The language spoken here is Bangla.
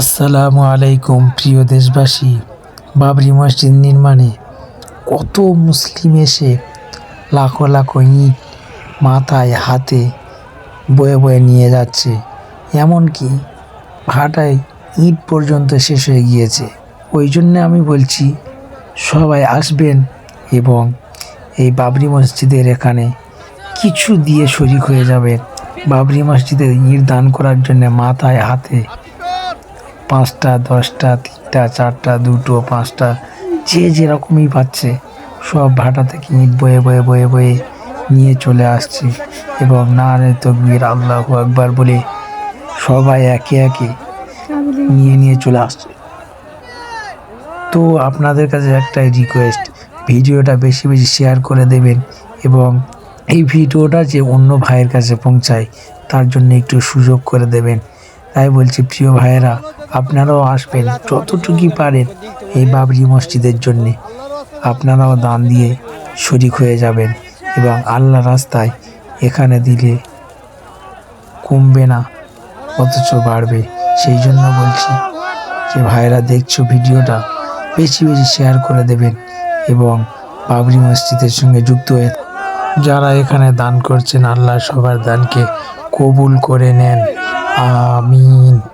আসসালামু আলাইকুম, প্রিয় দেশবাসী। বাবরি মসজিদ নির্মাণে কত মুসলিম এসে লাখো লাখো ইট মাথায়, হাতে বয়ে বয়ে নিয়ে যাচ্ছে। এমনকি ভাটায় ইট পর্যন্ত শেষ হয়ে গিয়েছে। ওই জন্যে আমি বলছি, সবাই আসবেন এবং এই বাবরি মসজিদের এখানে কিছু দিয়ে শরিক হয়ে যাবেন। বাবরি মসজিদের ইট দান করার জন্য মাথায়, হাতে পাঁচটা, দশটা, তিনটা, চারটা, দুটো, পাঁচটা, যে যেরকমই পাচ্ছে, সব ভাটা থেকে বয়ে বয়ে বয়ে বয়ে নিয়ে চলে আসছে। এবং না রে তকবির আল্লাহ একবার বলে সবাই একে একে নিয়ে নিয়ে চলে আসছে। তো আপনাদের কাছে একটাই রিকোয়েস্ট ভিডিওটা বেশি বেশি শেয়ার করে দেবেন এবং এই ভিডিওটা যে অন্য ভাইয়ের কাছে পৌঁছায়, তার জন্য একটু সুযোগ করে দেবেন। তাই বলছি, প্রিয় ভাইয়েরা, আপনারাও আসবেন যতটুকুই পারেন এই বাবরি মসজিদের জন্যে। আপনারাও দান দিয়ে শরিক হয়ে যাবেন এবং আল্লাহ রাস্তায় এখানে দিলে কমবে না, অথচ বাড়বে। সেই জন্য বলছি যে ভাইরা দেখছ ভিডিওটা? বেশি বেশি শেয়ার করে দেবেন এবং বাবরি মসজিদের সঙ্গে যুক্ত হয়ে যারা এখানে দান করছেন, আল্লাহ সবার দানকে কবুল করে নেন। Amin.